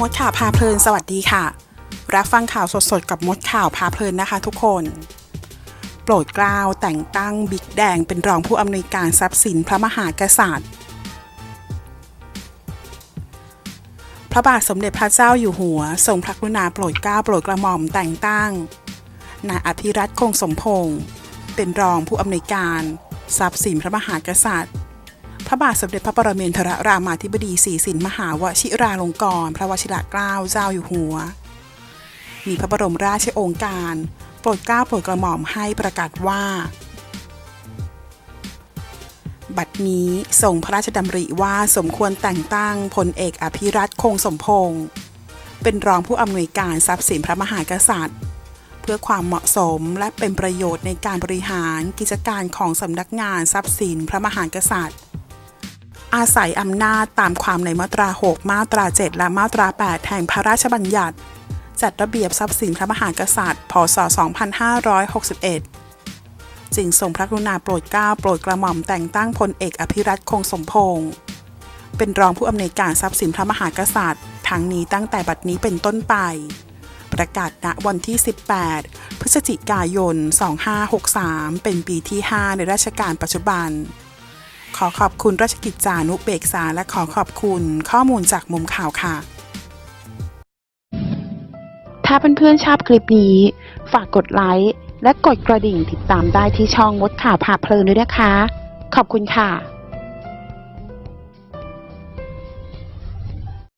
มดข่าวพาเพลิน สวัสดีค่ะ รับฟังข่าวสดๆ กับมดข่าวพาเพลินนะคะ ทุกคน โปรดเกล้าแต่งตั้งบิ๊กแดงเป็นรองผู้อำนวยการทรัพย์สินพระมหากษัตริย์ พระบาทสมเด็จพระเจ้าอยู่หัว ทรงพระกรุณาโปรดเกล้าโปรดกระหม่อมแต่งตั้งนายอภิรัตคงสมพงศ์เป็นรองผู้อำนวยการ ทรัพย์สินพระมหากษัตริย์ พระบาทสมเด็จพระปรเมนทรรามาธิบดีศรีสินมหาวชิราลงกรณ์พระวชิรเกล้าเจ้าอยู่หัว มีพระบรมราชโองการ โปรดเกล้าโปรดกระหม่อมให้ประกาศว่า บัดนี้ทรงพระราชดำริว่าสมควรแต่งตั้งพลเอกอภิรัตคงสมพงศ์เป็นรองผู้อำนวยการทรัพย์สินพระมหากษัตริย์ เพื่อความเหมาะสมและเป็นประโยชน์ในการบริหารกิจการของสำนักงานทรัพย์สินพระมหากษัตริย์ อาศัยอำนาจตามความในมาตรา 6 มาตรา 7 และมาตรา 8 แห่งพระราชบัญญัติ จัดระเบียบทรัพย์สินพระมหากษัตริย์ พศ 2561 จึงทรงพระกรุณาโปรดเกล้าโปรดกระหม่อมแต่งตั้งพลเอกอภิรัตคงสมพงศ์เป็นรองผู้อำนวยการทรัพย์สินพระมหากษัตริย์ทั้งนี้ตั้งแต่บัดนี้เป็นต้นไป ประกาศณวันที่ 18 พฤศจิกายน 2563 เป็นปีที่ 5 ในราชการปัจจุบัน ขอขอบคุณราชกิจจานุเบกษา และขอขอบคุณข้อมูลจากมุมข่าวค่ะ ถ้าเพื่อนๆชอบคลิปนี้ ฝากกดไลค์และกดกระดิ่งติดตามได้ที่ช่องมดข่าวผ่าเพลินด้วยนะคะ ขอบคุณค่ะ